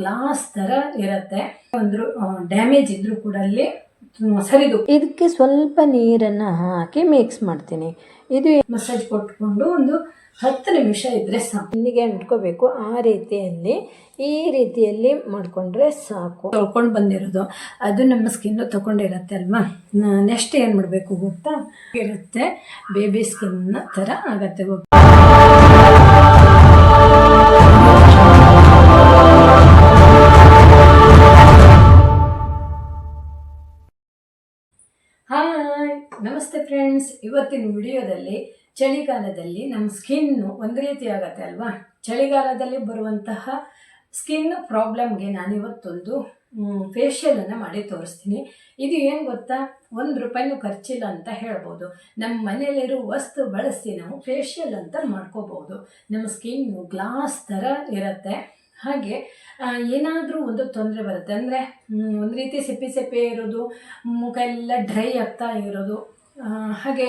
Glass ತರ ಇರುತ್ತೆ. ಒಂದು ಡ್ಯಾಮೇಜ್ ಇದ್ರೂ ಕೂಡ ಅಲ್ಲಿ ಸರಿದು ಇದಕ್ಕೆ ಸ್ವಲ್ಪ ನೀರನ್ನು ಹಾಕಿ ಮಿಕ್ಸ್ ಮಾಡ್ತೀನಿ. ಇದು ಮಸಾಜ್ ಕೊಟ್ಕೊಂಡು ಒಂದು ಹತ್ತು ನಿಮಿಷ ಇದ್ರೆ ಸಾಕು. ಇಲ್ಲಿಗೆ ಅಂಟ್ಕೋಬೇಕು. ಆ ರೀತಿಯಲ್ಲಿ ಈ ರೀತಿಯಲ್ಲಿ ಮಾಡ್ಕೊಂಡ್ರೆ ಸಾಕು. ತೊಳ್ಕೊಂಡು ಬಂದಿರೋದು. ಅದು ನಮ್ಮ ಸ್ಕಿನ್ನು ತಗೊಂಡಿರತ್ತೆ ಅಲ್ವಾ? ನೆಕ್ಸ್ಟ್ ಏನು ಮಾಡಬೇಕು ಗೊತ್ತಾ? ಇರುತ್ತೆ. ಬೇಬಿ ಸ್ಕಿನ್ ಥರ ಆಗತ್ತೆ ಇವತ್ತಿನ ವಿಡಿಯೋದಲ್ಲಿ ಚಳಿಗಾಲದಲ್ಲಿ ನಮ್ಮ ಸ್ಕಿನ್ನು ಒಂದು ರೀತಿ ಆಗತ್ತೆ ಅಲ್ವಾ? ಚಳಿಗಾಲದಲ್ಲಿ ಬರುವಂತಹ ಸ್ಕಿನ್ ಪ್ರಾಬ್ಲಮ್ಗೆ ನಾನಿವತ್ತೊಂದು ಫೇಶಿಯಲನ್ನು ಮಾಡಿ ತೋರಿಸ್ತೀನಿ. ಇದು ಏನು ಗೊತ್ತಾ? ಒಂದು ರೂಪಾಯಿನೂ ಖರ್ಚಿಲ್ಲ ಅಂತ ಹೇಳ್ಬೋದು. ನಮ್ಮ ಮನೆಯಲ್ಲಿರೋ ವಸ್ತು ಬಳಸಿ ನಾವು ಫೇಶಿಯಲ್ ಅಂತ ಮಾಡ್ಕೋಬೋದು ನಮ್ಮ ಸ್ಕಿನ್ನು ಗ್ಲಾಸ್ ಥರ ಇರುತ್ತೆ. ಹಾಗೆ ಏನಾದರೂ ಒಂದು ತೊಂದರೆ ಬರುತ್ತೆ. ಅಂದರೆ ಒಂದು ರೀತಿ ಸಿಪ್ಪೆ ಸಿಪ್ಪೆ ಇರೋದು, ಮುಖ ಎಲ್ಲ ಡ್ರೈ ಆಗ್ತಾ ಇರೋದು ಹಾಗೆ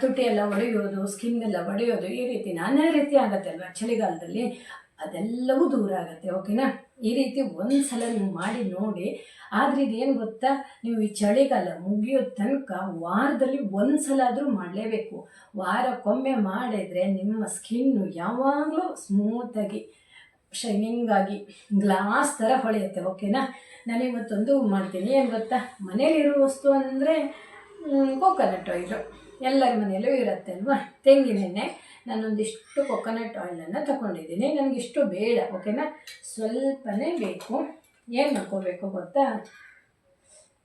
ತುಟಿ ಎಲ್ಲ ಒಡೆಯೋದು ಸ್ಕಿನ್ ಎಲ್ಲ ಒಡೆಯೋದು ಈ ರೀತಿ ನಾನಾ ರೀತಿ ಆಗುತ್ತೆ ಅಲ್ವಾ ಚಳಿಗಾಲದಲ್ಲಿ? ಅದೆಲ್ಲವೂ ದೂರ ಆಗುತ್ತೆ ಓಕೆನಾ ಈ ರೀತಿ ಒಂದು ಸಲ ನೀವು ಮಾಡಿ ನೋಡಿ, ಆದರೆ ಇದೇನು ಗೊತ್ತಾ? ನೀವು ಈ ಚಳಿಗಾಲ ಮುಗಿಯೋ ತನಕ ವಾರದಲ್ಲಿ ಒಂದು ಸಲ ಆದರೂ ಮಾಡಲೇಬೇಕು. ವಾರಕ್ಕೊಮ್ಮೆ ಮಾಡಿದರೆ ನಿಮ್ಮ ಸ್ಕಿನ್ನು ಯಾವಾಗಲೂ ಸ್ಮೂತಾಗಿ ಶೈನಿಂಗ್ ಆಗಿ ಗ್ಲಾಸ್ ಥರ ಹೊಳೆಯುತ್ತೆ ಓಕೆನಾ ನಾನು ಇವತ್ತೊಂದು ಮಾಡ್ತೀನಿ, ಏನು ಗೊತ್ತಾ? ಮನೇಲಿರೋ ವಸ್ತು ಅಂದರೆ ಕೋಕೋನಟ್ ಆಯಿಲು ಎಲ್ಲರ ಮನೆಯಲ್ಲೂ ಇರುತ್ತೆ ಅಲ್ವಾ? ತೆಂಗಿನೆಣ್ಣೆ ನಾನೊಂದಿಷ್ಟು ಕೊಕೊನಟ್ ಆಯಿಲನ್ನು ತಗೊಂಡಿದ್ದೀನಿ. ನನಗಿಷ್ಟು ಬೇಡ ಓಕೆನಾ ಸ್ವಲ್ಪನೇ ಬೇಕು. ಏನು ಮಾಡ್ಕೋಬೇಕು ಗೊತ್ತಾ?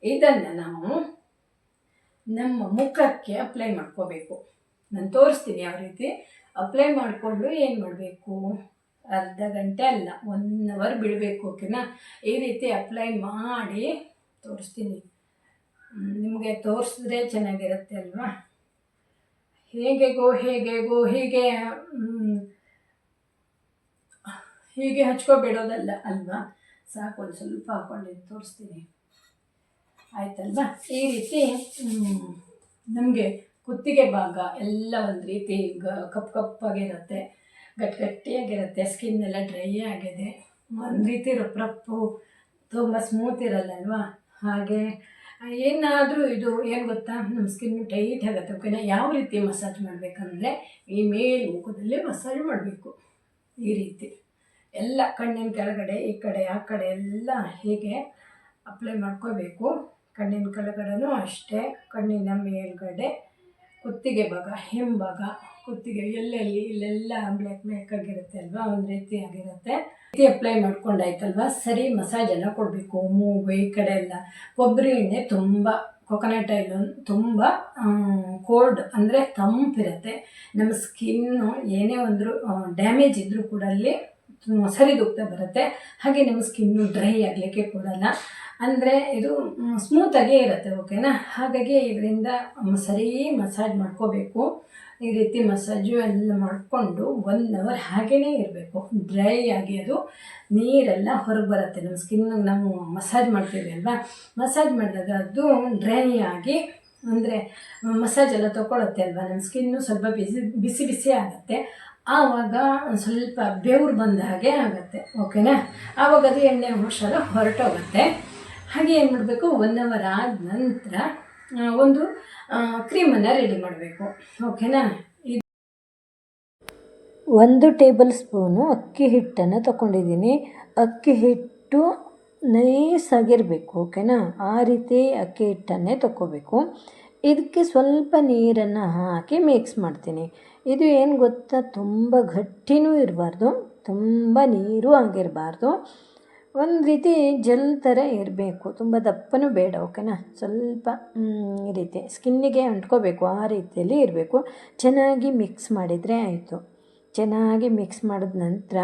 ಇದನ್ನು ನಾವು ನಮ್ಮ ಮುಖಕ್ಕೆ ಅಪ್ಲೈ ಮಾಡ್ಕೋಬೇಕು. ನಾನು ತೋರಿಸ್ತೀನಿ ಯಾವ ರೀತಿ. ಅಪ್ಲೈ ಮಾಡಿಕೊಂಡು ಏನು ಮಾಡಬೇಕು? ಅರ್ಧ ಗಂಟೆ ಅಲ್ಲ ಒನ್ ಅವರ್ ಬಿಡಬೇಕು ಓಕೆನಾ ಈ ರೀತಿ ಅಪ್ಲೈ ಮಾಡಿ ತೋರಿಸ್ತೀನಿ. ನಿಮಗೆ ತೋರಿಸಿದ್ರೆ ಚೆನ್ನಾಗಿರುತ್ತೆ ಅಲ್ವಾ? ಹೇಗೆಗೋ ಹೇಗೆಗೋ ಹೀಗೆ ಹೀಗೆ ಹಚ್ಕೊಬಿಡೋದಲ್ಲ ಅಲ್ವಾ? ಸಾಕು, ಒಂದು ಸ್ವಲ್ಪ ಹಾಕೊಂಡು ತೋರಿಸ್ತೀನಿ. ಆಯ್ತಲ್ವಾ? ಈ ರೀತಿ ನಮಗೆ ಕುತ್ತಿಗೆ ಭಾಗ ಎಲ್ಲ ಒಂದು ರೀತಿ ಗ, ಕಪ್ ಕಪ್ಪಾಗಿರುತ್ತೆ. ಗಟ್ಟಿ ಗಟ್ಟಿಯಾಗಿರುತ್ತೆ ಸ್ಕಿನ್ ಎಲ್ಲ ಡ್ರೈ ಆಗಿದೆ. ಒಂದು ರೀತಿ ರಪ್ಪು ತುಂಬ ಸ್ಮೂತ್ ಇರಲ್ಲಲ್ವಾ ಹಾಗೆ ಏನಾದರೂ ಇದು ಏನು ಗೊತ್ತಾ? ನಮ್ಮ ಸ್ಕಿನ್ ಟೈಟ್ ಆಗುತ್ತೆ ಓಕೆನಾ ಯಾವ ರೀತಿ ಮಸಾಜ್ ಮಾಡಬೇಕಂದ್ರೆ ಈ ಮೇಲ್ ಮುಖದಲ್ಲಿ ಮಸಾಜ್ ಮಾಡಬೇಕು. ಈ ರೀತಿ. ಎಲ್ಲ ಕಣ್ಣಿನ ಕೆಳಗಡೆ, ಈ ಕಡೆ, ಆ ಕಡೆ ಎಲ್ಲ ಹೀಗೆ ಅಪ್ಲೈ ಮಾಡ್ಕೋಬೇಕು. ಕಣ್ಣಿನ ಕೆಳಗಡೆನೂ ಅಷ್ಟೇ, ಕಣ್ಣಿನ ಮೇಲ್ಗಡೆ, ಕುತ್ತಿಗೆ ಭಾಗ, ಹಿಂಭಾಗ, ಕುತ್ತಿಗೆ ಎಲ್ಲೆಲ್ಲಿ, ಇಲ್ಲೆಲ್ಲ ಬ್ಲ್ಯಾಕ್ ಬ್ಲ್ಯಾಕ್ ಆಗಿರುತ್ತೆ ಅಲ್ವಾ? ಒಂದು ರೀತಿ ಆಗಿರುತ್ತೆ ರೀತಿ ಅಪ್ಲೈ ಮಾಡ್ಕೊಂಡಾಯ್ತಲ್ವಾ? ಸರಿ ಮಸಾಜ್ ಎಲ್ಲ ಕೊಡಬೇಕು. ಮೂಗು, ಈ ಕಡೆ ಎಲ್ಲ. ಕೊಬ್ಬರಿ ಎಣ್ಣೆ ತುಂಬ ಕೊಕೊನಟ್ ಆಯಿಲ್ ತುಂಬ ಕೋಲ್ಡ್ ಅಂದರೆ ತಂಪಿರುತ್ತೆ. ನಮ್ಮ ಸ್ಕಿನ್ನು ಏನೇ ಒಂದು ಡ್ಯಾಮೇಜ್ ಇದ್ದರೂ ಕೂಡ ಅಲ್ಲಿ ಸರಿದೂಗ್ತಾ ಬರುತ್ತೆ. ಹಾಗೆ ನಮ್ಮ ಸ್ಕಿನ್ನು ಡ್ರೈ ಆಗಲಿಕ್ಕೆ ಕೊಡಲ್ಲ. ಅಂದರೆ ಇದು ಸ್ಮೂತಾಗೇ ಇರುತ್ತೆ ಓಕೆನಾ ಹಾಗಾಗಿ ಇದರಿಂದ ಸರಿ ಮಸಾಜ್ ಮಾಡ್ಕೋಬೇಕು. ಈ ರೀತಿ ಮಸಾಜು ಎಲ್ಲ ಮಾಡಿಕೊಂಡು ಒನ್ ಅವರ್ ಹಾಗೇ ಇರಬೇಕು. ಡ್ರೈ ಆಗಿ ಅದು ನೀರೆಲ್ಲ ಹೊರಗೆ ಬರುತ್ತೆ. ನಮ್ಮ ಸ್ಕಿನ್ ನಾವು ಮಸಾಜ್ ಮಾಡ್ತೀವಿ ಅಲ್ವಾ? ಮಸಾಜ್ ಮಾಡಿದಾಗ ಅದು ಡ್ರೈ ಆಗಿ ಅಂದರೆ ಮಸಾಜ್ ಎಲ್ಲ ತೊಗೊಳುತ್ತೆ ಅಲ್ವಾ? ನಮ್ಮ ಸ್ಕಿನ್ನು ಸ್ವಲ್ಪ ಬಿಸಿ ಬಿಸಿ ಬಿಸಿ ಆಗುತ್ತೆ. ಆವಾಗ ಸ್ವಲ್ಪ ಬೆವರು ಬಂದ ಹಾಗೆ ಆಗುತ್ತೆ. ಓಕೆನಾ ಆವಾಗ ಅದು ಎಣ್ಣೆ ಅಂಶ ಹೊರಟೋಗುತ್ತೆ. ಹಾಗೆ ಏನು ಮಾಡಬೇಕು? ಒನ್ ಅವರ್ ಆದ ನಂತರ ಒಂದು ಕ್ರೀಮನ್ನು ರೆಡಿ ಮಾಡಬೇಕು. ಓಕೆನಾ ಒಂದು ಟೇಬಲ್ ಸ್ಪೂನು ಅಕ್ಕಿ ಹಿಟ್ಟನ್ನು ತಗೊಂಡಿದ್ದೀನಿ. ಅಕ್ಕಿ ಹಿಟ್ಟು ನೈಸಾಗಿರಬೇಕು ಓಕೆನಾ ಆ ರೀತಿ ಅಕ್ಕಿ ಹಿಟ್ಟನ್ನೇ ತಗೋಬೇಕು ಇದಕ್ಕೆ ಸ್ವಲ್ಪ ನೀರನ್ನು ಹಾಕಿ ಮಿಕ್ಸ್ ಮಾಡ್ತೀನಿ. ಇದು ಏನು ಗೊತ್ತಾ? ತುಂಬ ಗಟ್ಟಿನೂ ಇರಬಾರ್ದು, ತುಂಬ ನೀರು ಆಗಿರಬಾರ್ದು. ಒಂದು ರೀತಿ ಜೆಲ್ ಥರ ಇರಬೇಕು. ತುಂಬ ದಪ್ಪನೂ ಬೇಡ ಓಕೆನಾ ಸ್ವಲ್ಪ ಈ ರೀತಿ ಸ್ಕಿನ್ನಿಗೆ ಅಂಟ್ಕೋಬೇಕು, ಆ ರೀತಿಯಲ್ಲಿ ಇರಬೇಕು. ಚೆನ್ನಾಗಿ ಮಿಕ್ಸ್ ಮಾಡಿದರೆ ಆಯಿತು. ಚೆನ್ನಾಗಿ ಮಿಕ್ಸ್ ಮಾಡಿದ ನಂತರ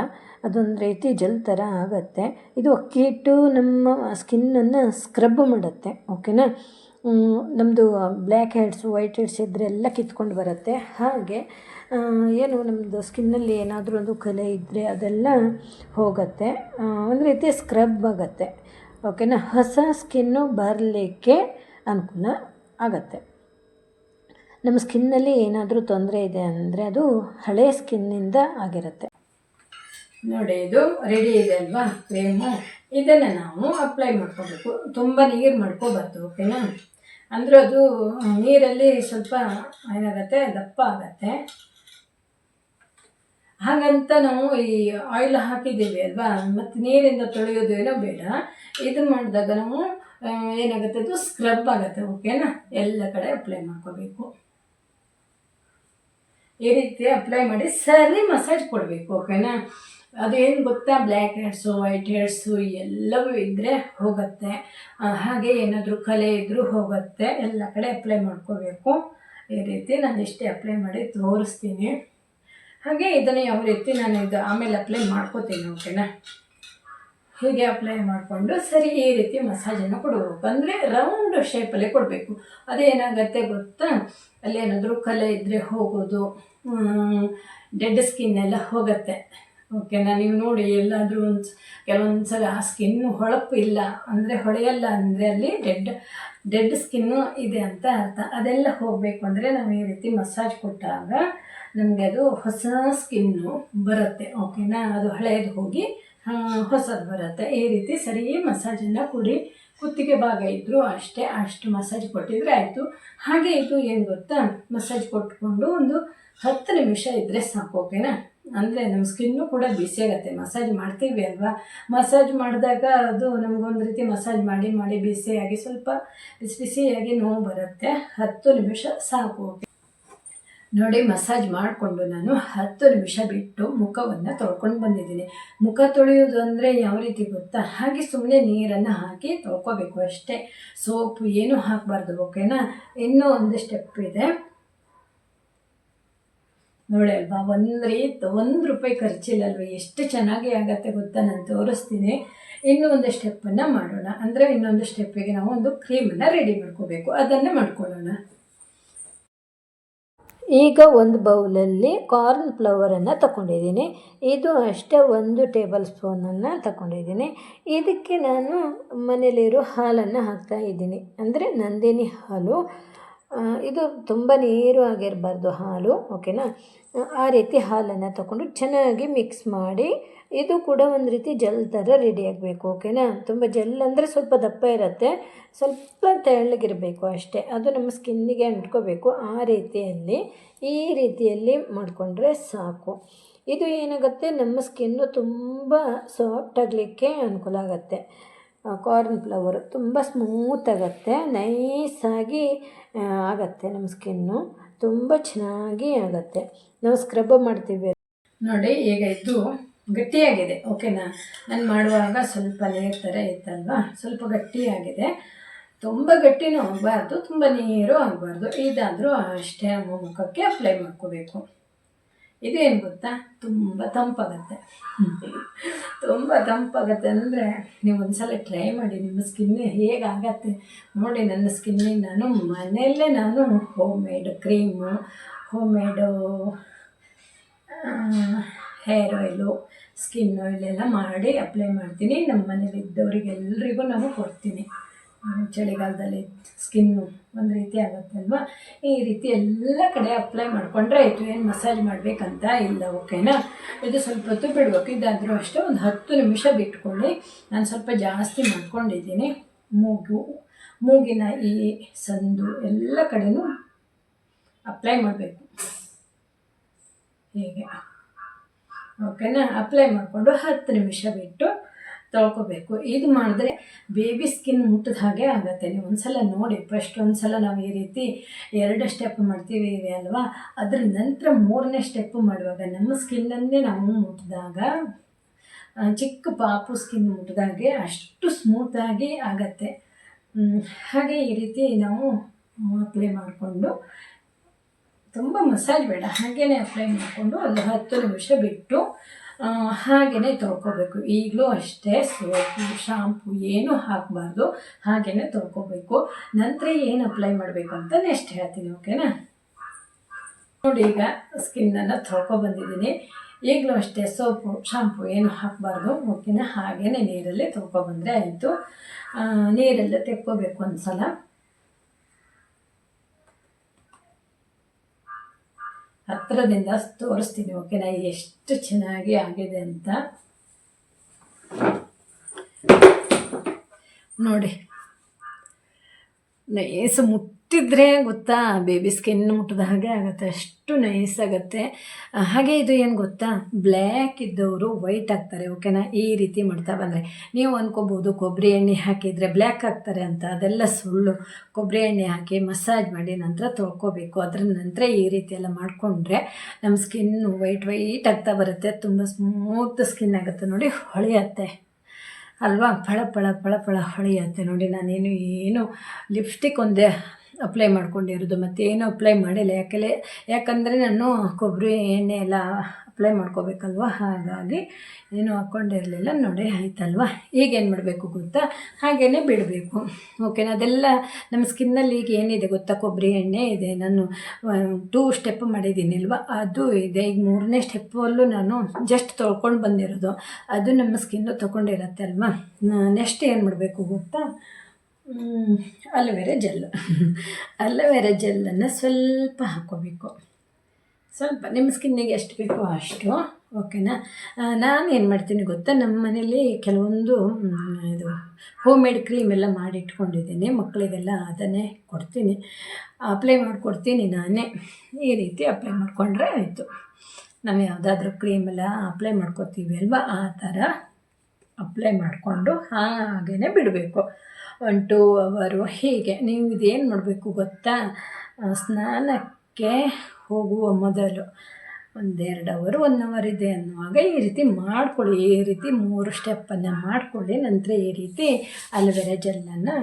ಅದೊಂದು ರೀತಿ ಜೆಲ್ ಥರ ಆಗುತ್ತೆ. ಇದು ಅಕ್ಕಿ ಹಿಟ್ಟು ನಮ್ಮ ಸ್ಕಿನ್ನನ್ನು ಸ್ಕ್ರಬ್ ಮಾಡುತ್ತೆ ಓಕೆನಾ ನಮ್ಮದು ಬ್ಲ್ಯಾಕ್ ಹೆಡ್ಸು ವೈಟ್ ಹೆಡ್ಸ್ ಇದ್ರೆಲ್ಲ ಕಿತ್ಕೊಂಡು ಬರುತ್ತೆ. ಹಾಗೆ ಏನು ನಮ್ಮದು ಸ್ಕಿನ್ನಲ್ಲಿ ಏನಾದರೂ ಒಂದು ಕಲೆ ಇದ್ದರೆ ಅದೆಲ್ಲ ಹೋಗುತ್ತೆ. ಒಂದು ರೀತಿ ಸ್ಕ್ರಬ್ ಆಗುತ್ತೆ. ಓಕೆನಾ ಹೊಸ ಸ್ಕಿನ್ನು ಬರಲಿಕ್ಕೆ ಅನುಕೂಲ ಆಗತ್ತೆ. ನಮ್ಮ ಸ್ಕಿನ್ನಲ್ಲಿ ಏನಾದರೂ ತೊಂದರೆ ಇದೆ ಅಂದರೆ ಅದು ಹಳೆ ಸ್ಕಿನ್ನಿಂದ ಆಗಿರುತ್ತೆ. ನೋಡಿ, ಇದು ರೆಡಿ ಇದೆ ಅಲ್ವಾ ಕ್ರೀಮು ಇದನ್ನು ನಾವು ಅಪ್ಲೈ ಮಾಡ್ಕೋಬೇಕು. ತುಂಬ ನೀರು ಮಾಡ್ಕೋಬಾರ್ದು ಓಕೆನಾ ಅಂದರೆ ಅದು ನೀರಲ್ಲಿ ಸ್ವಲ್ಪ ಏನಾಗುತ್ತೆ? ದಪ್ಪ ಆಗತ್ತೆ. ಹಾಗಂತ ನಾವು ಈ ಆಯಿಲ್ ಹಾಕಿದ್ದೀವಿ ಅಲ್ವಾ? ಮತ್ತು ನೀರಿಂದ ತೊಳೆಯೋದು ಏನೋ ಬೇಡ. ಇದನ್ನು ಮಾಡಿದಾಗ ನಾವು ಏನಾಗುತ್ತೆ ಅದು ಸ್ಕ್ರಬ್ ಆಗುತ್ತೆ ಓಕೆನಾ ಎಲ್ಲ ಕಡೆ ಅಪ್ಲೈ ಮಾಡ್ಕೋಬೇಕು. ಈ ರೀತಿ ಅಪ್ಲೈ ಮಾಡಿ ಸರಿ ಮಸಾಜ್ ಕೊಡಬೇಕು ಓಕೆನಾ ಅದು ಏನು ಗೊತ್ತಾ? ಬ್ಲ್ಯಾಕ್ ಹೆಡ್ಸು ವೈಟ್ ಹೆಡ್ಸು ಎಲ್ಲವೂ ಇದ್ದರೆ ಹೋಗುತ್ತೆ. ಹಾಗೆ ಏನಾದರೂ ಕಲೆ ಇದ್ದರೂ ಹೋಗುತ್ತೆ. ಎಲ್ಲ ಕಡೆ ಅಪ್ಲೈ ಮಾಡ್ಕೋಬೇಕು. ಈ ರೀತಿ ನಾನು ಇಷ್ಟೇ ಅಪ್ಲೈ ಮಾಡಿ ತೋರಿಸ್ತೀನಿ. ಹಾಗೆ ಇದನ್ನು ಯಾವ ರೀತಿ ನಾನು ಇದು ಆಮೇಲೆ ಅಪ್ಲೈ ಮಾಡ್ಕೋತೀನಿ ಓಕೆನಾ ಹೀಗೆ ಅಪ್ಲೈ ಮಾಡಿಕೊಂಡು ಸರಿ, ಈ ರೀತಿ ಮಸಾಜನ್ನು ಕೊಡಬೇಕು ಅಂದರೆ ರೌಂಡ್ ಶೇಪಲ್ಲಿ ಕೊಡಬೇಕು. ಅದೇನಾಗತ್ತೆ ಗೊತ್ತಾ? ಅಲ್ಲೇನಾದರೂ ಕಲೆ ಇದ್ದರೆ ಹೋಗೋದು ಡೆಡ್ ಸ್ಕಿನ್ ಎಲ್ಲ ಹೋಗುತ್ತೆ ಓಕೆನಾ ನೀವು ನೋಡಿ, ಎಲ್ಲಾದರೂ ಒಂದು ಕೆಲವೊಂದು ಸಲ ಆ ಸ್ಕಿನ್ನು ಹೊಳಪು ಇಲ್ಲ ಅಂದರೆ, ಹೊಳೆಯಲ್ಲ ಅಂದರೆ ಅಲ್ಲಿ ಡೆಡ್ ಡೆಡ್ ಸ್ಕಿನ್ನು ಇದೆ ಅಂತ ಅರ್ಥ. ಅದೆಲ್ಲ ಹೋಗಬೇಕು ಅಂದರೆ ನಾವು ಈ ರೀತಿ ಮಸಾಜ್ ಕೊಟ್ಟಾಗ ನಮಗೆ ಅದು ಹೊಸ ಸ್ಕಿನ್ನು ಬರುತ್ತೆ ಓಕೆನಾ ಅದು ಹಳೆಯದು ಹೋಗಿ ಹೊಸದು ಬರುತ್ತೆ. ಈ ರೀತಿ ಸರಿ ಮಸಾಜನ್ನು ಕೊಡಿ. ಕುತ್ತಿಗೆ ಭಾಗ ಇದ್ದರೂ ಅಷ್ಟೇ, ಅಷ್ಟು ಮಸಾಜ್ ಕೊಟ್ಟಿದ್ರೆ ಆಯಿತು. ಹಾಗೆ ಇದು ಏನು ಗೊತ್ತಾ? ಮಸಾಜ್ ಕೊಟ್ಕೊಂಡು ಒಂದು ಹತ್ತು ನಿಮಿಷ ಇದ್ದರೆ ಸಾಕು ಓಕೆನಾ ಅಂದರೆ ನಮ್ಮ ಸ್ಕಿನ್ನು ಕೂಡ ಬಿಸಿ ಆಗುತ್ತೆ. ಮಸಾಜ್ ಮಾಡ್ತೀವಿ ಅಲ್ವಾ? ಮಸಾಜ್ ಮಾಡಿದಾಗ ಅದು ನಮಗೊಂದು ರೀತಿ ಮಸಾಜ್ ಮಾಡಿ ಮಾಡಿ ಬಿಸಿಯಾಗಿ ಸ್ವಲ್ಪ ಬಿಸಿ ಬಿಸಿಯಾಗಿ ನೋವು ಬರುತ್ತೆ. ಹತ್ತು ನಿಮಿಷ ಸಾಕು. ನೋಡಿ ಮಸಾಜ್ ಮಾಡಿಕೊಂಡು ನಾನು ಹತ್ತು ನಿಮಿಷ ಬಿಟ್ಟು ಮುಖವನ್ನು ತೊಳ್ಕೊಂಡು ಬಂದಿದ್ದೀನಿ. ಮುಖ ತೊಳೆಯೋದು ಅಂದರೆ ಯಾವ ರೀತಿ ಗೊತ್ತಾ? ಹಾಗೆ ಸುಮ್ಮನೆ ನೀರನ್ನು ಹಾಕಿ ತೊಳ್ಕೊಬೇಕು ಅಷ್ಟೇ. ಸೋಪು ಏನೂ ಹಾಕಬಾರ್ದು ಓಕೆನಾ ಇನ್ನೂ ಒಂದು ಸ್ಟೆಪ್ ಇದೆ. ನೋಡಿ ಒಂದು ರೀತಿ, ಒಂದು ರೂಪಾಯಿ ಖರ್ಚಿಲ್ಲಲ್ವ? ಎಷ್ಟು ಚೆನ್ನಾಗಿ ಆಗತ್ತೆ ಗೊತ್ತಾ? ನಾನು ತೋರಿಸ್ತೀನಿ. ಇನ್ನೂ ಒಂದು ಸ್ಟೆಪ್ಪನ್ನು ಮಾಡೋಣ. ಅಂದರೆ ಇನ್ನೊಂದು ಸ್ಟೆಪ್ಪಿಗೆ ನಾವು ಒಂದು ಕ್ರೀಮನ್ನು ರೆಡಿ ಮಾಡ್ಕೋಬೇಕು. ಅದನ್ನು ಮಾಡ್ಕೊಳ್ಳೋಣ. ಈಗ ಒಂದು ಬೌಲಲ್ಲಿ ಕಾರ್ನ್ ಫ್ಲವರನ್ನು ತಗೊಂಡಿದ್ದೀನಿ ಇದು ಅಷ್ಟೇ ಒಂದು ಟೇಬಲ್ ಸ್ಪೂನನ್ನು ತಗೊಂಡಿದ್ದೀನಿ ಇದಕ್ಕೆ ನಾನು ಮನೇಲಿರೋ ಹಾಲನ್ನು ಹಾಕ್ತಾ ಇದ್ದೀನಿ. ಅಂದರೆ ನಂದಿನಿ ಹಾಲು. ಇದು ತುಂಬ ನೀರು ಆಗಿರಬಾರ್ದು ಹಾಲು ಓಕೆನಾ ಆ ರೀತಿ ಹಾಲನ್ನು ತಗೊಂಡು ಚೆನ್ನಾಗಿ ಮಿಕ್ಸ್ ಮಾಡಿ, ಇದು ಕೂಡ ಒಂದು ರೀತಿ ಜೆಲ್ ಥರ ರೆಡಿ ಆಗಬೇಕು ಓಕೆನಾ ತುಂಬ ಜೆಲ್ ಅಂದರೆ ಸ್ವಲ್ಪ ದಪ್ಪ ಇರುತ್ತೆ, ಸ್ವಲ್ಪ ತೆಳ್ಳಗಿರಬೇಕು ಅಷ್ಟೇ, ಅದು ನಮ್ಮ ಸ್ಕಿನ್ನಿಗೆ ಅಂಟ್ಕೋಬೇಕು, ಆ ರೀತಿಯಲ್ಲಿ, ಈ ರೀತಿಯಲ್ಲಿ ಮಾಡಿಕೊಂಡ್ರೆ ಸಾಕು. ಇದು ಏನಾಗುತ್ತೆ, ನಮ್ಮ ಸ್ಕಿನ್ನು ತುಂಬ ಸಾಫ್ಟ್ ಆಗಲಿಕ್ಕೆ ಅನುಕೂಲ ಆಗುತ್ತೆ. ಕಾರ್ನ್ ಫ್ಲವರು ತುಂಬ ಸ್ಮೂತ್ ಆಗುತ್ತೆ ನೈಸಾಗಿ ಆಗತ್ತೆ ನಮ್ಮ ಸ್ಕಿನ್ನು ತುಂಬ ಚೆನ್ನಾಗಿ ಆಗುತ್ತೆ. ನಾವು ಸ್ಕ್ರಬ್ ಮಾಡ್ತೀವಿ. ನೋಡಿ ಈಗ ಇದು ಗಟ್ಟಿಯಾಗಿದೆ ಓಕೆನಾ ನಾನು ಮಾಡುವಾಗ ಸ್ವಲ್ಪ ನೀರು ಥರ ಇತ್ತಲ್ವಾ? ಸ್ವಲ್ಪ ಗಟ್ಟಿಯಾಗಿದೆ. ತುಂಬ ಗಟ್ಟಿನೂ ಆಗಬಾರ್ದು ತುಂಬ ನೀರು ಆಗಬಾರ್ದು. ಇದಾದರೂ ಅಷ್ಟೇ ನಮ್ಮ ಮುಖಕ್ಕೆ ಅಪ್ಲೈ ಮಾಡ್ಕೋಬೇಕು. ಇದೇನು ಗೊತ್ತಾ? ತುಂಬ ತಂಪಾಗತ್ತೆ. ತುಂಬ ತಂಪಾಗತ್ತೆ ಅಂದರೆ ನೀವು ಒಂದ್ಸಲ ಟ್ರೈ ಮಾಡಿ ನಿಮ್ಮ ಸ್ಕಿನ್ ಹೇಗಾಗತ್ತೆ? ನೋಡಿ ನನ್ನ ಸ್ಕಿನ್ನಿಗೆ ನಾನು ಮನೆಯಲ್ಲೇ ನಾನು homemade cream homemade hair oil skin oil ಎಲ್ಲ ಮಾಡಿ ಅಪ್ಲೈ ಮಾಡ್ತೀನಿ. ನಮ್ಮ ಮನೇಲಿ ಇದ್ದವರಿಗೆಲ್ಲರಿಗೂ ನಾನು ಕೊಡ್ತೀನಿ. ಚಳಿಗಾಲದಲ್ಲಿ ಸ್ಕಿನ್ನು ಒಂದು ರೀತಿ ಆಗುತ್ತಲ್ವ? ಈ ರೀತಿ ಎಲ್ಲ ಕಡೆ ಅಪ್ಲೈ ಮಾಡಿಕೊಂಡ್ರೆ ಆಯಿತು, ಏನು ಮಸಾಜ್ ಮಾಡಬೇಕಂತ ಇಲ್ಲ ಓಕೆನಾ ಇದು ಸ್ವಲ್ಪ ಹೊತ್ತು ಬಿಡಬೇಕು. ಇದಾದರೂ ಅಷ್ಟೇ ಒಂದು ಹತ್ತು ನಿಮಿಷ ಬಿಟ್ಕೊಳ್ಳಿ. ನಾನು ಸ್ವಲ್ಪ ಜಾಸ್ತಿ ಮಾಡ್ಕೊಂಡಿದ್ದೀನಿ. ಮೂಗು, ಮೂಗಿನ ಈ ಸಂದು ಎಲ್ಲ ಕಡೆಯೂ ಅಪ್ಲೈ ಮಾಡಬೇಕು. ಹೀಗೆ? ಓಕೆನಾ ಅಪ್ಲೈ ಮಾಡಿಕೊಂಡು ಹತ್ತು ನಿಮಿಷ ಬಿಟ್ಟು ತೊಳ್ಕೊಬೇಕು. ಇದು ಮಾಡಿದ್ರೆ ಬೇಬಿ ಸ್ಕಿನ್ ಮುಟ್ಟದ ಹಾಗೆ ಆಗುತ್ತೆ. ನೀವು ಒಂದ್ಸಲ ನೋಡಿ ಫಸ್ಟ್ ಒಂದ್ಸಲ ನಾವು ಈ ರೀತಿ ಎರಡು ಸ್ಟೆಪ್ ಮಾಡ್ತೀವಿ ಅಲ್ವಾ? ಅದ್ರ ನಂತರ ಮೂರನೇ ಸ್ಟೆಪ್ ಮಾಡುವಾಗ ನಮ್ಮ ಸ್ಕಿನ್ನನ್ನೇ ನಾವು ಮುಟ್ಟಿದಾಗ ಚಿಕ್ಕ ಪಾಪು ಸ್ಕಿನ್ ಮುಟ್ಟಿದಾಗೆ ಅಷ್ಟು ಸ್ಮೂತಾಗಿ ಆಗತ್ತೆ. ಹಾಗೆ ಈ ರೀತಿ ನಾವು ಅಪ್ಲೈ ಮಾಡಿಕೊಂಡು, ತುಂಬ ಮಸಾಜ್ ಬೇಡ. ಹಾಗೇ ಅಪ್ಲೈ ಮಾಡಿಕೊಂಡು ಒಂದು ಹತ್ತು ನಿಮಿಷ ಬಿಟ್ಟು ಹಾಗೆಯೇ ತೊಳ್ಕೊಬೇಕು. ಈಗಲೂ ಅಷ್ಟೇ ಸೋಪು, ಶಾಂಪು ಏನೂ ಹಾಕಬಾರ್ದು. ಹಾಗೆಯೇ ತೊಳ್ಕೊಬೇಕು. ನಂತರ ಏನು ಅಪ್ಲೈ ಮಾಡಬೇಕು ಅಂತ ನೆಕ್ಸ್ಟ್ ಹೇಳ್ತೀನಿ ಓಕೆನಾ ನೋಡಿ ಈಗ ಸ್ಕಿನ್ನನ್ನು ತೊಳ್ಕೊಬಂದಿದ್ದೀನಿ ಈಗಲೂ ಅಷ್ಟೇ ಸೋಪು, ಶಾಂಪು ಏನು ಹಾಕಬಾರ್ದು ಓಕೆನಾ ಹಾಗೆಯೇ ನೀರಲ್ಲಿ ತೊಳ್ಕೊಬಂದರೆ ಆಯಿತು. ನೀರೆಲ್ಲ ತೆಕ್ಕೋಬೇಕು ಒಂದು ಸಲ ಹತ್ತಿರದಿಂದ ತೋರಿಸ್ತೀನಿ ಓಕೆನಾ ಎಷ್ಟು ಚೆನ್ನಾಗಿ ಆಗಿದೆ ಅಂತ. ನೋಡಿ ನೈಸ್ ಮುಟ್ಟಿದ್ರೆ ಗೊತ್ತಾ? ಬೇಬಿ ಸ್ಕಿನ್ ಮುಟ್ಟಿದ ಹಾಗೆ ಆಗುತ್ತೆ. ಅಷ್ಟು ನೈಸ್ ಆಗುತ್ತೆ. ಹಾಗೆ ಇದು ಏನು ಗೊತ್ತಾ? ಬ್ಲ್ಯಾಕ್ ಇದ್ದವರು ವೈಟ್ ಆಗ್ತಾರೆ. ಓಕೆನಾ ಈ ರೀತಿ ಮಾಡ್ತಾ ಬಂದರೆ. ನೀವು ಅಂದ್ಕೋಬೋದು ಕೊಬ್ಬರಿ ಎಣ್ಣೆ ಹಾಕಿದರೆ ಬ್ಲ್ಯಾಕ್ ಆಗ್ತಾರೆ ಅಂತ. ಅದೆಲ್ಲ ಸುಳ್ಳು. ಕೊಬ್ಬರಿ ಎಣ್ಣೆ ಹಾಕಿ ಮಸಾಜ್ ಮಾಡಿ ನಂತರ ತೊಳ್ಕೊಬೇಕು. ಅದ್ರ ನಂತರ ಈ ರೀತಿ ಎಲ್ಲ ಮಾಡಿಕೊಂಡ್ರೆ ನಮ್ಮ ಸ್ಕಿನ್ನು ವೈಟ್ ವೈಟ್ ಆಗ್ತಾ ಬರುತ್ತೆ. ತುಂಬ ಸ್ಮೂತ್ ಸ್ಕಿನ್ ಆಗುತ್ತೆ ನೋಡಿ. ಹೊಳೆಯತ್ತೆ. ಅಲ್ವಾ? ಫಳ ಫಳ ಫಳ ಫಳ ಹೊಳೆಯುತ್ತೆ ನೋಡಿ. ನಾನೇನು ಏನು ಲಿಪ್ಸ್ಟಿಕ್ ಒಂದೇ ಅಪ್ಲೈ ಮಾಡ್ಕೊಂಡಿರೋದು ಮತ್ತು ಏನು ಅಪ್ಲೈ ಮಾಡಿಲ್ಲ. ಯಾಕೆಲೆ, ಯಾಕಂದರೆ ನಾನು ಕೊಬ್ಬರಿ ಎಣ್ಣೆ ಎಲ್ಲ ಅಪ್ಲೈ ಮಾಡ್ಕೋಬೇಕಲ್ವ? ಹಾಗಾಗಿ ಏನು ಹಾಕ್ಕೊಂಡಿರಲಿಲ್ಲ ನೋಡಿ, ಆಯ್ತಲ್ವ? ಈಗ ಏನು ಮಾಡಬೇಕು ಗೊತ್ತಾ? ಹಾಗೇ ಬಿಡಬೇಕು. ಓಕೆನಾ ಅದೆಲ್ಲ ನಮ್ಮ ಸ್ಕಿನ್ನಲ್ಲಿ ಈಗ ಏನಿದೆ ಗೊತ್ತಾ? ಕೊಬ್ಬರಿ ಎಣ್ಣೆ ಇದೆ. ನಾನು ಟೂ ಸ್ಟೆಪ್ ಮಾಡಿದ್ದೀನಿ ಅದು ಇದೆ. ಈಗ ಮೂರನೇ ಸ್ಟೆಪ್ಪಲ್ಲೂ ನಾನು ಜಸ್ಟ್ ತೊಳ್ಕೊಂಡು ಬಂದಿರೋದು. ಅದು ನಮ್ಮ ಸ್ಕಿನ್ನು ತೊಗೊಂಡಿರತ್ತೆ, ಅಲ್ವಾ? ನೆಕ್ಸ್ಟ್ ಏನು ಮಾಡಬೇಕು ಗೊತ್ತಾ? Aloe vera gel. ಅಲೋವೆರಾ ಜೆಲ್ಲನ್ನು ಸ್ವಲ್ಪ ಹಾಕ್ಕೋಬೇಕು. ಸ್ವಲ್ಪ, ನಿಮ್ಮ ಸ್ಕಿನ್ನಿಗೆ ಎಷ್ಟು ಬೇಕೋ ಅಷ್ಟು, ಓಕೆನಾ? ನಾನು ಏನು ಮಾಡ್ತೀನಿ ಗೊತ್ತಾ? ನಮ್ಮ ಮನೇಲಿ ಕೆಲವೊಂದು ಇದು ಹೋಮ್ ಮೇಡ್ ಕ್ರೀಮ್ ಎಲ್ಲ ಮಾಡಿ ಇಟ್ಕೊಂಡಿದ್ದೀನಿ ಮಕ್ಕಳಿಗೆಲ್ಲ ಅದನ್ನೇ ಕೊಡ್ತೀನಿ. ಅಪ್ಲೈ ಮಾಡಿಕೊಡ್ತೀನಿ ನಾನೇ. ಈ ರೀತಿ ಅಪ್ಲೈ ಮಾಡಿಕೊಂಡ್ರೆ ಆಯಿತು. ನಾವು ಯಾವುದಾದ್ರೂ ಕ್ರೀಮ್ ಎಲ್ಲ ಅಪ್ಲೈ ಮಾಡ್ಕೊತೀವಿ ಅಲ್ವಾ? ಆ ಥರ ಅಪ್ಲೈ ಮಾಡಿಕೊಂಡು ಹಾಗೇ ಬಿಡಬೇಕು. ಒನ್ ಟೂ ಅವರು, ಹೀಗೆ, ನೀವು ಇದೇನು ಮಾಡಬೇಕು ಗೊತ್ತಾ? ಸ್ನಾನಕ್ಕೆ ಹೋಗುವ ಮೊದಲು ಒಂದೆರಡು ಅವರ್ ಒನ್ ಅವರ್ ಇದೆ ಅನ್ನುವಾಗ ಈ ರೀತಿ ಮಾಡ್ಕೊಳ್ಳಿ, ಈ ರೀತಿ ಮೂರು ಸ್ಟೆಪ್ಪನ್ನು ಮಾಡಿಕೊಳ್ಳಿ, ನಂತರ ಈ ರೀತಿ ಅಲೋವೆರಾ ಜೆಲ್ಲನ್ನು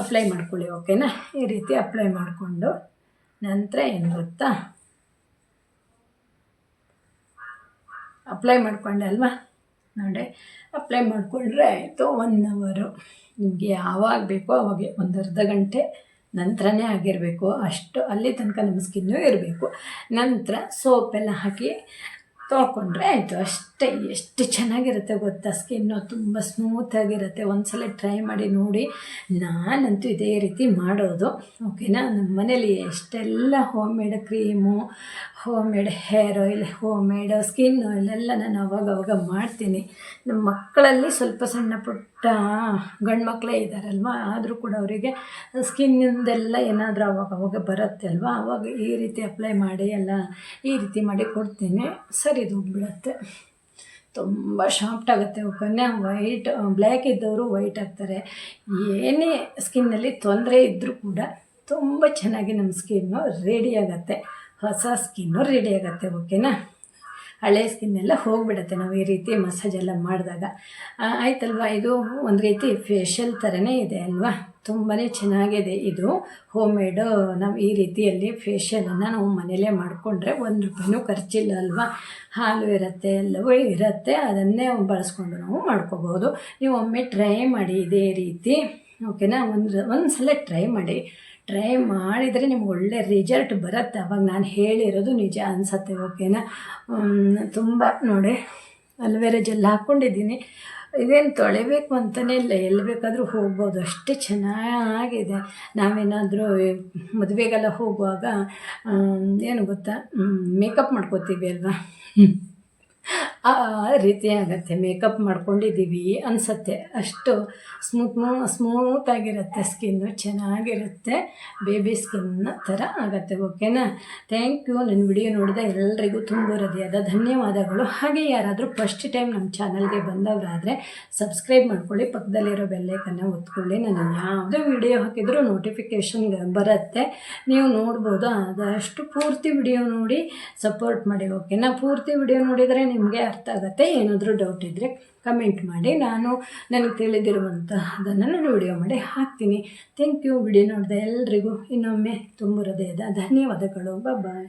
ಅಪ್ಲೈ ಮಾಡ್ಕೊಳ್ಳಿ ಓಕೆನಾ ಈ ರೀತಿ ಅಪ್ಲೈ ಮಾಡಿಕೊಂಡು ನಂತರ ಏನು ಗೊತ್ತಾ? ಅಪ್ಲೈ ಮಾಡ್ಕೊಂಡೆ ಅಲ್ವಾ? ನೋಡಿ ಅಪ್ಲೈ ಮಾಡಿಕೊಂಡ್ರೆ ಆಯಿತು ಒನ್ ಅವರು ನಿಮಗೆ ಯಾವಾಗ ಬೇಕೋ ಅವಾಗೆ ಒಂದು ಅರ್ಧ ಗಂಟೆ ನಂತರನೇ ಆಗಿರಬೇಕು. ಅಷ್ಟು ಅಲ್ಲಿ ತನಕ ನಮ್ಮ ಸ್ಕಿನ್ನು ಇರಬೇಕು. ನಂತರ ಸೋಪೆಲ್ಲ ಹಾಕಿ ತೊಳ್ಕೊಂಡ್ರೆ ಆಯಿತು. ಅಷ್ಟೇ ಎಷ್ಟು ಚೆನ್ನಾಗಿರುತ್ತೆ ಗೊತ್ತಾ? ಸ್ಕಿನ್ನು ತುಂಬ ಸ್ಮೂತಾಗಿರುತ್ತೆ ಒಂದ್ಸಲ ಟ್ರೈ ಮಾಡಿ ನೋಡಿ ನಾನಂತೂ ಇದೇ ರೀತಿ ಮಾಡೋದು. ಓಕೆನಾ ನಮ್ಮ ಮನೇಲಿ ಎಷ್ಟೆಲ್ಲ homemade cream homemade hair oil homemade skin oil ಎಲ್ಲ ನಾನು ಅವಾಗ ಅವಾಗ ಮಾಡ್ತೀನಿ. ನಮ್ಮ ಮಕ್ಕಳಲ್ಲಿ ಸ್ವಲ್ಪ ಸಣ್ಣ ಪುಟ್ಟ ಗಂಡು ಮಕ್ಕಳೇ ಇದ್ದಾರಲ್ವ ಆದರೂ ಕೂಡ ಅವರಿಗೆ ಸ್ಕಿನ್ನಿಂದೆಲ್ಲ ಏನಾದರೂ ಅವಾಗ ಅವಾಗ ಬರುತ್ತೆ ಅಲ್ವಾ? ಅವಾಗ ಈ ರೀತಿ ಅಪ್ಲೈ ಮಾಡಿ, ಎಲ್ಲ ಈ ರೀತಿ ಮಾಡಿ ಕೊಡ್ತೀನಿ. ಸರಿ ಬಿಡುತ್ತೆ ತುಂಬ ಶಾಫ್ಟ್ ಆಗುತ್ತೆ ಓಕೆನಾ ವೈಟ್ ಬ್ಲ್ಯಾಕ್ ಇದ್ದವರು ವೈಟ್ ಆಗ್ತಾರೆ. ಏನೇ ಸ್ಕಿನ್ನಲ್ಲಿ ತೊಂದರೆ ಇದ್ದರೂ ಕೂಡ ತುಂಬ ಚೆನ್ನಾಗಿ ನಮ್ಮ ಸ್ಕಿನ್ನು ರೆಡಿ ಆಗುತ್ತೆ. ಹೊಸ ಸ್ಕಿನ್ನು ರೆಡಿ ಆಗುತ್ತೆ ಓಕೆನಾ ಹಳೆ ಸ್ಕಿನ್ನೆಲ್ಲ ಹೋಗಿಬಿಡುತ್ತೆ ನಾವು ಈ ರೀತಿ ಮಸಾಜ್ ಎಲ್ಲ ಮಾಡಿದಾಗ. ಆಯ್ತಲ್ವಾ? ಇದು ಒಂದು ರೀತಿ ಫೇಶಿಯಲ್ ಥರನೇ ಇದೆ ಅಲ್ವಾ? ತುಂಬಾ ಚೆನ್ನಾಗಿದೆ ಇದು. ಹೋಮ್ ಮೇಡು ನಾವು ಈ ರೀತಿಯಲ್ಲಿ ಫೇಶಿಯಲನ್ನು ನಾವು ಮನೇಲೇ ಮಾಡಿಕೊಂಡ್ರೆ ಒಂದು ರೂಪಾಯಿನೂ ಖರ್ಚಿಲ್ಲ ಅಲ್ವಾ? ಹಾಲು ಇರುತ್ತೆ ಎಲ್ಲವೂ ಇರುತ್ತೆ, ಅದನ್ನೇ ಬಳಸ್ಕೊಂಡು ನಾವು ಮಾಡ್ಕೋಬೋದು ನೀವು ಒಮ್ಮೆ ಟ್ರೈ ಮಾಡಿ ಇದೇ ರೀತಿ ಓಕೆನಾ ಒಂದು ಒಂದು ಸಲ ಟ್ರೈ ಮಾಡಿ. ಟ್ರೈ ಮಾಡಿದರೆ ನಿಮ್ಗೆ ಒಳ್ಳೆ ರಿಸಲ್ಟ್ ಬರುತ್ತೆ. ಅವಾಗ ನಾನು ಹೇಳಿರೋದು ನಿಜ ಅನಿಸತ್ತೆ ಓಕೆನಾ ತುಂಬ ನೋಡಿ ಅಲ್ವೇರ ಜೆಲ್ ಹಾಕ್ಕೊಂಡಿದ್ದೀನಿ ಇದೇನು ತೊಳಿಬೇಕು ಅಂತಲೇ ಇಲ್ಲ, ಎಲ್ಲಿ ಬೇಕಾದರೂ ಹೋಗ್ಬೋದು. ಅಷ್ಟೇ ಚೆನ್ನಾಗಿದೆ. ನಾವೇನಾದರೂ ಮದುವೆಗೆಲ್ಲ ಹೋಗುವಾಗ ಏನು ಗೊತ್ತಾ? ಮೇಕಪ್ ಮಾಡ್ಕೋತೀವಿ ಅಲ್ವಾ? ಆ ರೀತಿ ಆಗುತ್ತೆ. ಮೇಕಪ್ ಮಾಡ್ಕೊಂಡಿದ್ದೀವಿ ಅನಿಸತ್ತೆ. ಅಷ್ಟು ಸ್ಮೂತ್ ಸ್ಮೂತ್ ಆಗಿರುತ್ತೆ. ಸ್ಕಿನ್ನು ಚೆನ್ನಾಗಿರುತ್ತೆ. ಬೇಬಿ ಸ್ಕಿನ್ನ ಥರ ಆಗುತ್ತೆ. ಓಕೆನಾ? Thank you. ನನ್ನ ವಿಡಿಯೋ ನೋಡಿದ ಎಲ್ಲರಿಗೂ ತುಂಬ ಹೃದಯದ ಧನ್ಯವಾದಗಳು. ಹಾಗೆ ಯಾರಾದರೂ ಫಸ್ಟ್ ಟೈಮ್ ನಮ್ಮ ಚಾನಲ್ಗೆ ಬಂದವರಾದರೆ ಸಬ್ಸ್ಕ್ರೈಬ್ ಮಾಡ್ಕೊಳ್ಳಿ. ಪಕ್ಕದಲ್ಲಿರೋ ಬೆಲ್ಲೈಕನ್ನ ಒತ್ಕೊಳ್ಳಿ. ನಾನು ಯಾವುದೇ ವಿಡಿಯೋ ಹಾಕಿದರೂ ನೋಟಿಫಿಕೇಷನ್ ಬರುತ್ತೆ. ನೀವು ನೋಡ್ಬೋದು. ಆದಷ್ಟು ಪೂರ್ತಿ ವಿಡಿಯೋ ನೋಡಿ ಸಪೋರ್ಟ್ ಮಾಡಿ. ಓಕೆನಾ? ಪೂರ್ತಿ ವಿಡಿಯೋ ನೋಡಿದರೆ ನಿಮಗೆ ಅರ್ಥ ಆಗುತ್ತೆ? ಏನಾದರೂ ಡೌಟ್ ಇದ್ದರೆ ಕಮೆಂಟ್ ಮಾಡಿ. ನಾನು ನನಗೆ ತಿಳಿದಿರುವಂತಹದನ್ನು ನಾನು ವಿಡಿಯೋ ಮಾಡಿ ಹಾಕ್ತೀನಿ. ಥ್ಯಾಂಕ್ ಯು ವಿಡಿಯೋ ನೋಡಿದ ಎಲ್ರಿಗೂ ಇನ್ನೊಮ್ಮೆ ತುಂಬ ಹೃದಯದ ಧನ್ಯವಾದಗಳು. ಬಾಯ್